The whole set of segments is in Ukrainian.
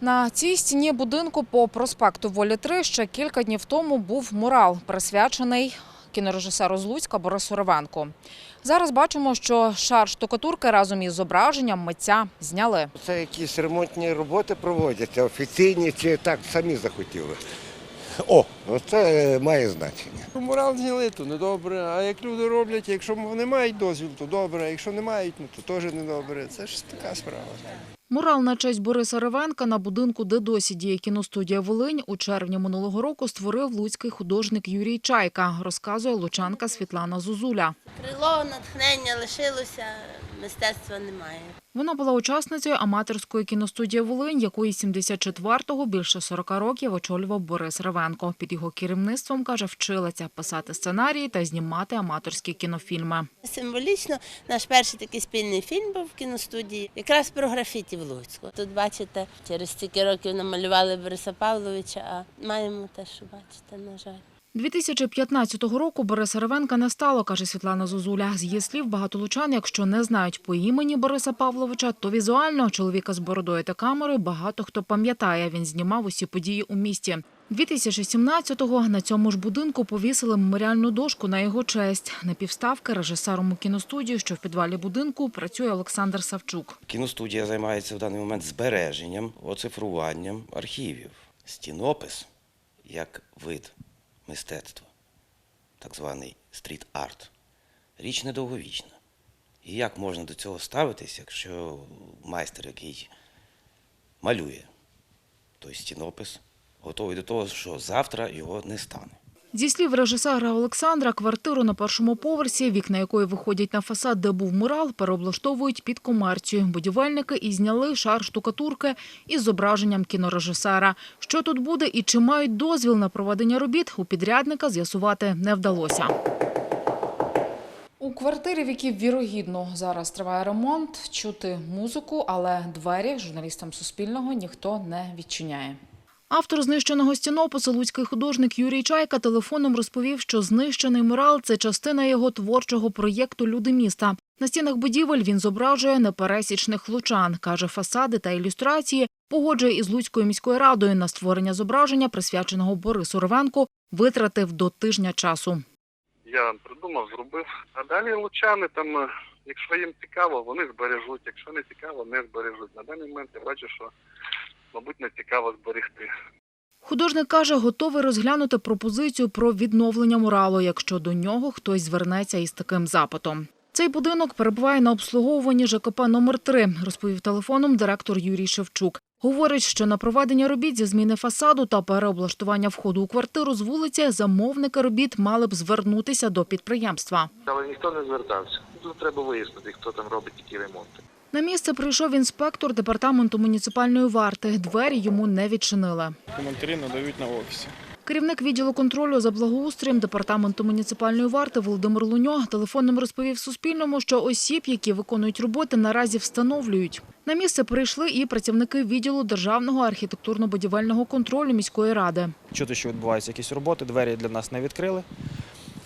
На цій стіні будинку по проспекту Волі 3 ще кілька днів тому був мурал, присвячений кінорежисеру з Луцька Борису Ревенку. Зараз бачимо, що шар штукатурки разом із зображенням митця зняли. Це якісь ремонтні роботи проводяться, офіційні чи так самі захотіли. О, це має значення. Мурал зняли, то не добре. А як люди роблять, якщо вони мають дозвіл, то добре, а якщо не мають, ну то теж не добре. Це ж така справа. Мурал на честь Бориса Ревенка на будинку, де досі діє кіностудія Волинь, у червні минулого року створив луцький художник Юрій Чайка, розказує лучанка Світлана Зузуля. Крило, натхнення лишилося, мистецтва немає. Вона була учасницею аматорської кіностудії Волинь, якої 74-го більше 40 років очолював Борис Ревенко. Під його керівництвом, каже, вчилася писати сценарії та знімати аматорські кінофільми. Символічно наш перший такий спільний фільм був в кіностудії, якраз про графіті в Луцьку. Тут бачите, через стільки років намалювали Бориса Павловича, а маємо те, що бачите, на жаль. 2015 року Бориса Ревенка не стало, каже Світлана Зозуля. З її слів, багато лучан, якщо не знають по імені Бориса Павловича, то візуально чоловіка з бородою та камерою багато хто пам'ятає. Він знімав усі події у місті. 2017-го на цьому ж будинку повісили меморіальну дошку на його честь. На півставки режисером у кіностудії, що в підвалі будинку, працює Олександр Савчук. Кіностудія займається в даний момент збереженням, оцифруванням архівів. Стінопис як вид мистецтва, так званий стріт-арт, річ недовговічна. І як можна до цього ставитись, якщо майстер, який малює той стінопис, готовий до того, що завтра його не стане. Зі слів режисера Олександра, квартиру на першому поверсі, вікна якої виходять на фасад, де був мурал, переоблаштовують під комерцію. Будівельники і зняли шар штукатурки із зображенням кінорежисера. Що тут буде і чи мають дозвіл на проведення робіт, у підрядника з'ясувати не вдалося. У квартирі, в якій вірогідно зараз триває ремонт, чути музику, але двері журналістам Суспільного ніхто не відчиняє. Автор знищеного стінопису, луцький художник Юрій Чайка, телефоном розповів, що знищений мурал – це частина його творчого проєкту «Люди міста». На стінах будівель він зображує непересічних лучан. Каже, фасади та ілюстрації погоджує із Луцькою міською радою на створення зображення, присвяченого Борису Ревенку, витратив до тижня часу. я придумав, зробив. А далі лучани там, е, якщо їм цікаво, вони збережуть. Якщо не цікаво, не збережуть. На даний момент я бачу, що, мабуть, не цікаво зберегти. Художник каже, готовий розглянути пропозицію про відновлення муралу, якщо до нього хтось звернеться із таким запитом. Цей будинок перебуває на обслуговуванні ЖКП номер 3 розповів телефоном директор Юрій Шевчук. Говорить, що на проведення робіт зі зміни фасаду та переоблаштування входу у квартиру з вулиці замовники робіт мали б звернутися до підприємства. Але ніхто не звертався. Тут треба вияснити, хто там робить такі ремонти. На місце прийшов інспектор департаменту муніципальної варти. Двері йому не відчинили. коментарі надають на офісі. Керівник відділу контролю за благоустроєм департаменту муніципальної варти Володимир Луньо телефоном розповів Суспільному, що осіб, які виконують роботи, наразі встановлюють. На місце прийшли і працівники відділу державного архітектурно-будівельного контролю міської ради. Чути, що відбуваються якісь роботи, двері для нас не відкрили.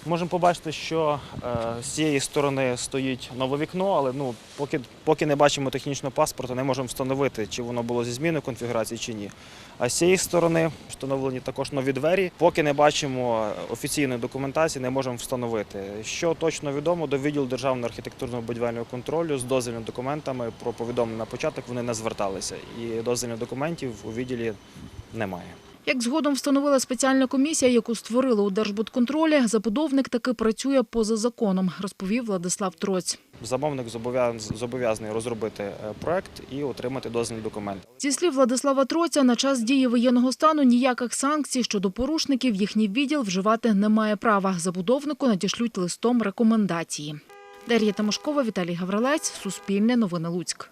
Можемо побачити, що е, з цієї сторони стоїть нове вікно, але ну, поки, поки не бачимо технічного паспорта, не можемо встановити, чи воно було зі зміною конфігурації чи ні. А з цієї сторони встановлені також нові двері. Поки не бачимо офіційної документації, не можемо встановити. Що точно відомо, до відділу державного архітектурного будівельного контролю з дозвільними документами про повідомлення на початок вони не зверталися. І дозвільних документів у відділі немає. Як згодом встановила спеціальна комісія, яку створили у Держбудконтролі, забудовник таки працює поза законом, розповів Владислав Троць. Замовник зобов'язаний розробити е, проект і отримати дозвільні документи. Зі слів Владислава Троця, на час дії воєнного стану ніяких санкцій щодо порушників їхній відділ вживати не має права. Забудовнику надішлють листом рекомендації. Дар'я Тимошкова, Віталій Гаврилець, Суспільне новини Луцьк.